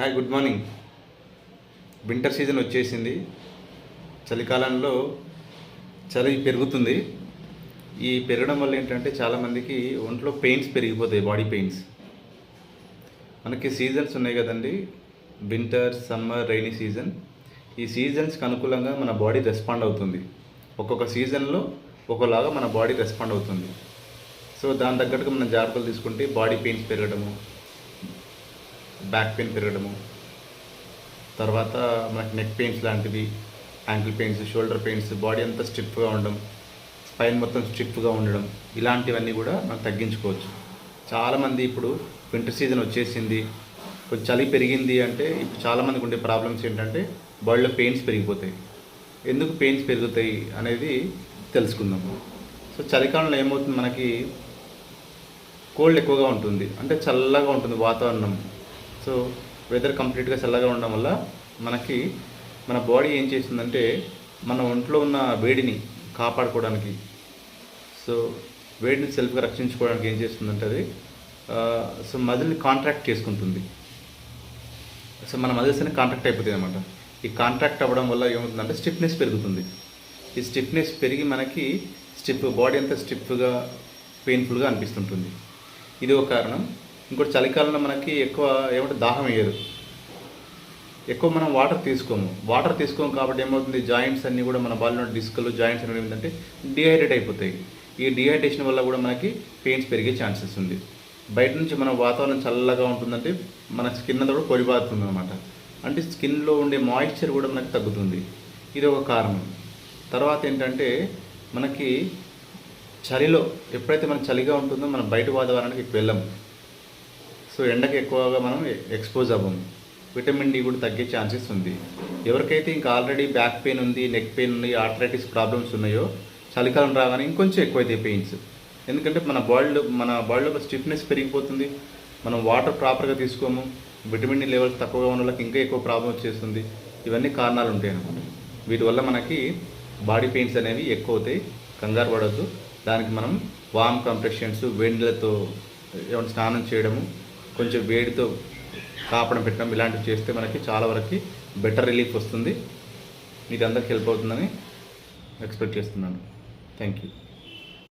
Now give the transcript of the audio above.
Hi good morning winter season వచ్చేసింది. చలికాలంలో చలి పెరుగుతుంది. ఈ పెరగడం వల్ల ఏంటంటే చాలామందికి ఒంట్లో పెయిన్స్ పెరిగిపోతాయి బాడీ పెయిన్స్. మనకి సీజన్స్ ఉన్నాయి కదండి. వింటర్ సమ్మర్ రైనీ సీజన్ ఈ సీజన్స్కి అనుకూలంగా మన బాడీ రెస్పాండ్ అవుతుంది. ఒక్కొక్క సీజన్లో ఒక్కోలాగా మన బాడీ రెస్పాండ్ అవుతుంది. సో దాని తగ్గట్టుగా మనం జాగ్రత్తలు తీసుకుంటే బాడీ పెయిన్స్ పెరగడము బ్యాక్ పెయిన్ పెరగడము. తర్వాత మనకి నెక్ పెయిన్స్ లాంటివి ankle pains shoulder pains body అంతా స్టిఫ్గా ఉండడం స్పైన్ మొత్తం స్టిఫ్గా ఉండడం ఇలాంటివన్నీ కూడా మనం తగ్గించుకోవచ్చు. చాలామంది ఇప్పుడు వింటర్ సీజన్ వచ్చేసింది కొంచెం చలి పెరిగింది అంటే ఇప్పుడు చాలామందికి ఉండే ప్రాబ్లమ్స్ ఏంటంటే బాడీలో పెయిన్స్ పెరిగిపోతాయి. ఎందుకు పెయిన్స్ పెరుగుతాయి అనేది తెలుసుకుందాం. సో చలికాలంలో ఏమవుతుంది మనకి? కోల్డ్ ఎక్కువగా ఉంటుంది. అంటే చల్లగా ఉంటుంది వాతావరణం. సో వెదర్ కంప్లీట్గా చల్లగా ఉండడం వల్ల మనకి మన బాడీ ఏం చేస్తుందంటే మన ఒంట్లో ఉన్న వేడిని కాపాడుకోవడానికి సో వేడిని సెల్ఫ్గా రక్షించుకోవడానికి ఏం చేస్తుందంటే అది సో మజిల్ని కాంట్రాక్ట్ చేసుకుంటుంది. సో మన మజిల్స్ అనే కాంట్రాక్ట్ అయిపోతుంది అనమాట ఈ కాంట్రాక్ట్ అవ్వడం వల్ల ఏమవుతుందంటే స్టిఫ్నెస్ పెరుగుతుంది. ఈ స్టిఫ్నెస్ పెరిగి మనకి స్టిఫ్ బాడీ అంతా స్టిఫ్గా పెయిన్ఫుల్గా అనిపిస్తుంటుంది. ఇది ఒక కారణం. ఇంకోటి చలికాలంలో మనకి ఎక్కువ ఏమంటే దాహం వేయదు. ఎక్కువ మనం వాటర్ తీసుకోము. వాటర్ తీసుకోము కాబట్టి ఏమవుతుంది? జాయింట్స్ అన్నీ కూడా మన బాడీలో డిస్కులు జాయింట్స్ అనేవి ఏంటంటే డిహైడ్రేట్ అయిపోతాయి. ఈ డిహైడ్రేషన్ వల్ల కూడా మనకి పెయిన్స్ పెరిగే ఛాన్సెస్ ఉంది. బయట నుంచి మన వాతావరణం చల్లగా ఉంటుందంటే మన స్కిన్ అంతా కూడా పొడిబారుతుంది అనమాట అంటే స్కిన్లో ఉండే మాయిశ్చర్ కూడా మనకి తగ్గుతుంది. ఇది ఒక కారణం. తర్వాత ఏంటంటే మనకి చలిలో ఎప్పుడైతే మన చలిగా ఉంటుందో మనం బయట వాతావరణానికి వెళ్ళము. సో ఎండకు ఎక్కువగా మనం ఎక్స్పోజ్ అవ్వము విటమిన్ డి కూడా తగ్గే ఛాన్సెస్ ఉంది. ఎవరికైతే ఇంకా ఆల్రెడీ బ్యాక్ పెయిన్ ఉంది నెక్ పెయిన్ ఉంది ఆర్థరైటిస్ ప్రాబ్లమ్స్ ఉన్నాయో చలికాలం రాగానే ఇంకొంచెం ఎక్కువైతాయి పెయిన్స్. ఎందుకంటే మన బాడీలో మన బాడీలో స్టిఫ్నెస్ పెరిగిపోతుంది. మనం వాటర్ ప్రాపర్గా తీసుకోము. విటమిన్ డి లెవెల్స్ తక్కువగా ఉన్న వాళ్ళకి ఇంకా ఎక్కువ ప్రాబ్లం వచ్చేస్తుంది. ఇవన్నీ కారణాలు ఉంటాయి అన్నమాట. వీటి వల్ల మనకి బాడీ పెయిన్స్ అనేవి ఎక్కువ అవుతాయి. కంగారు పడద్దు. దానికి మనం వామ్ కంప్రెషన్స్ వేడిలతో ఏమైనా స్నానం చేయడము కొంచెం వేడితో కాపడం పెట్టడం ఇలాంటివి చేస్తే మనకి చాలా వరకు బెటర్ రిలీఫ్ వస్తుంది. మీకు అందరికి హెల్ప్ అవుతుందని ఎక్స్పెక్ట్ చేస్తున్నాను. Thank you